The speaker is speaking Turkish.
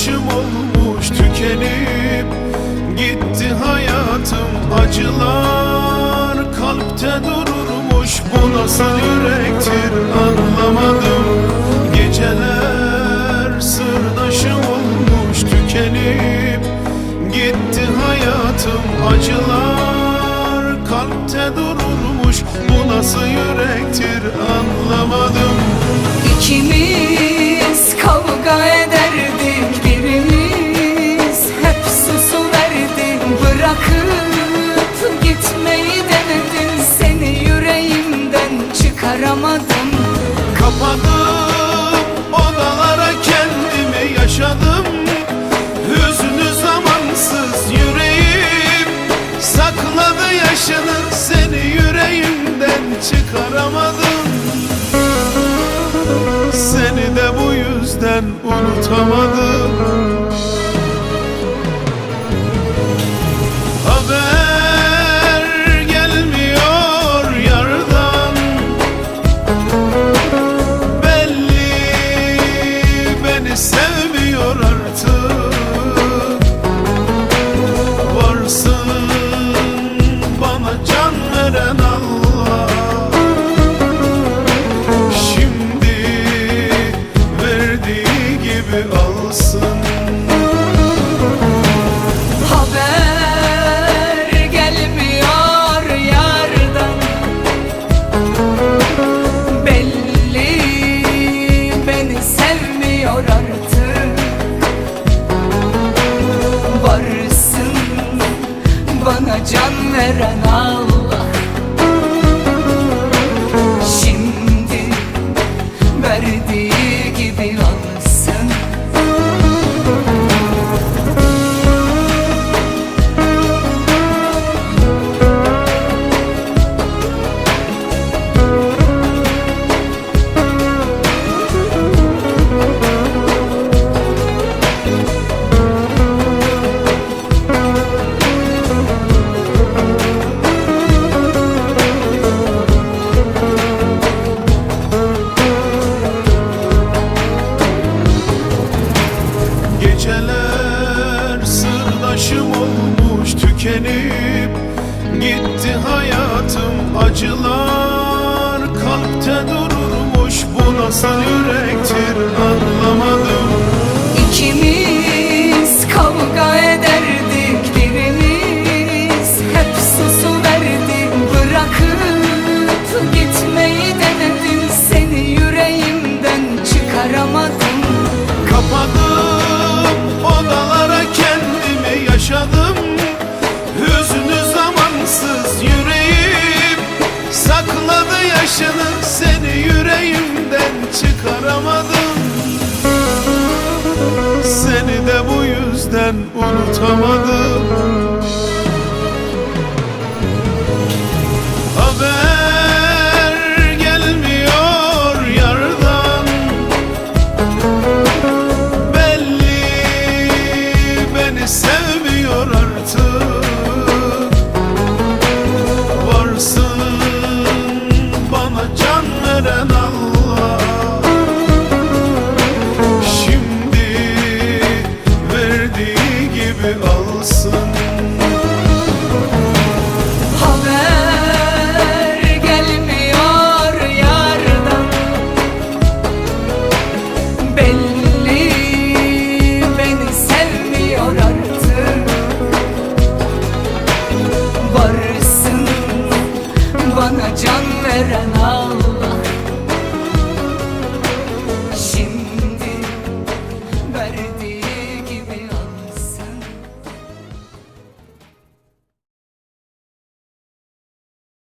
başım olmuş tükenip Gitti hayatım. Acılar Kalpte dururmuş bu nasıl yürektir anlamadım. Geceler sırdaşım olmuş tükenip Gitti hayatım. Acılar Kalpte dururmuş bu nasıl yürektir anlamadım. İkimiz kavga et çıkaramadım Kapadım odalara kendimi yaşadım. Hüznü zamansız yüreğim. Sakladı yaşını seni yüreğimden çıkaramadım. Seni de bu yüzden unutamadım. Hey, love. Gitti hayatım acılar Kalpte dururmuş bu nasıl yürektir anlamadım. Bizden unutamadım.